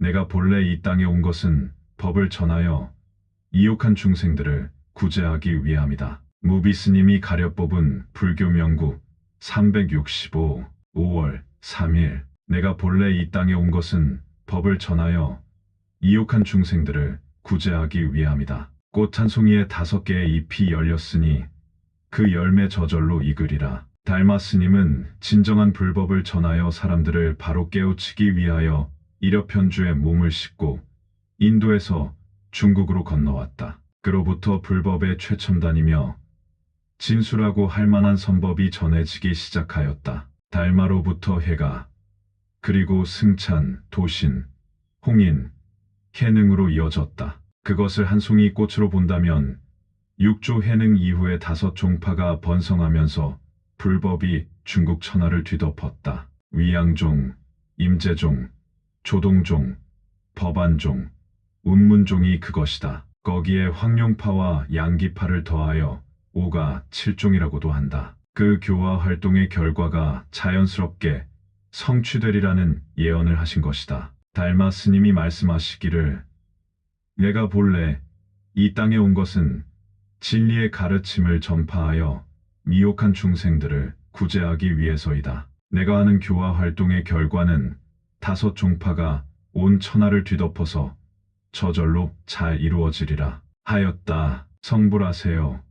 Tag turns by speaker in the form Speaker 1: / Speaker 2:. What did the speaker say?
Speaker 1: 내가 본래 이 땅에 온 것은 법을 전하여 이욕한 중생들을 구제하기 위함이다. 무비 스님이 가려 뽑은 불교 명구 365 5월 3일 내가 본래 이 땅에 온 것은 법을 전하여 이욕한 중생들을 구제하기 위함이다. 꽃 한 송이에 다섯 개의 잎이 열렸으니 그 열매 저절로 익으리라. 달마 스님은 진정한 불법을 전하여 사람들을 바로 깨우치기 위하여 이력편주에 몸을 싣고 인도에서 중국으로 건너왔다. 그로부터 불법의 최첨단이며 진수라고 할 만한 선법이 전해지기 시작하였다. 달마로부터 해가 그리고 승찬, 도신, 홍인, 해능으로 이어졌다. 그것을 한 송이 꽃으로 본다면 육조 해능 이후에 다섯 종파가 번성하면서 불법이 중국 천하를 뒤덮었다. 위양종, 임재종, 조동종, 법안종, 운문종이 그것이다. 거기에 황룡파와 양기파를 더하여 오가 칠종이라고도 한다. 그 교화 활동의 결과가 자연스럽게 성취되리라는 예언을 하신 것이다. 달마 스님이 말씀하시기를 내가 본래 이 땅에 온 것은 진리의 가르침을 전파하여 미혹한 중생들을 구제하기 위해서이다. 내가 하는 교화 활동의 결과는 다섯 종파가 온 천하를 뒤덮어서 저절로 잘 이루어지리라 하였다. 성불하세요.